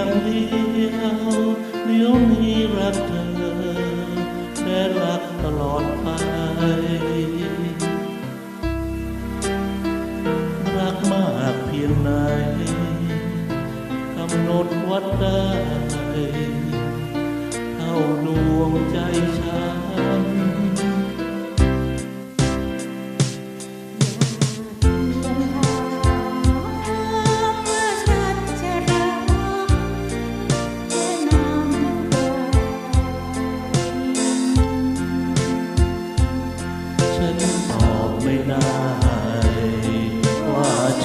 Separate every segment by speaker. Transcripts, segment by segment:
Speaker 1: อย่างเดียวเดี๋ยวนี้รักเธอแค่รักตลอดไป รักมากเพียงไหนกำหนดวัดได้เท่าดวงใจฉัน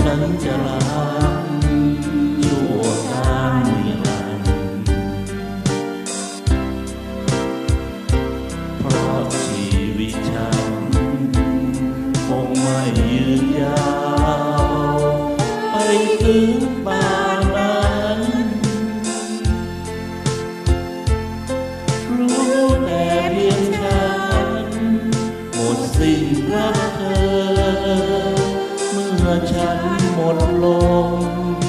Speaker 1: ฉันจะรักชั่วการนิรันดร์เพราะชีวิตฉัน คงไม่ยืนยาว ไปถึง ฉันหมดลม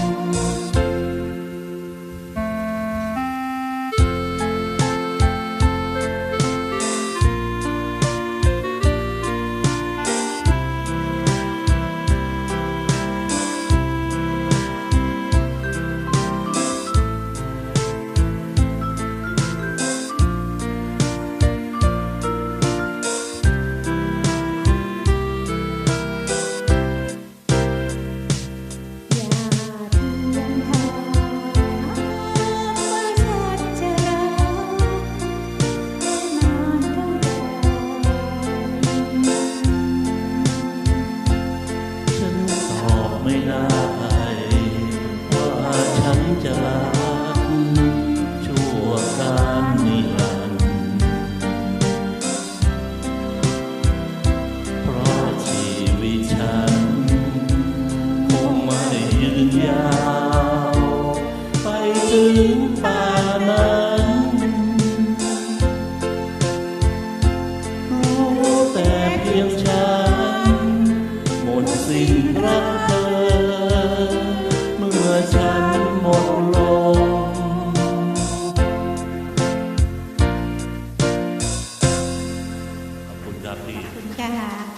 Speaker 1: ไม่ได้ว่าฉันจะรักชั่วการนิรันดร์เพราะชีวิตฉัน คงไม่ยืนยาว ไปถึง ขอบคุณครับพี่
Speaker 2: ค่ะ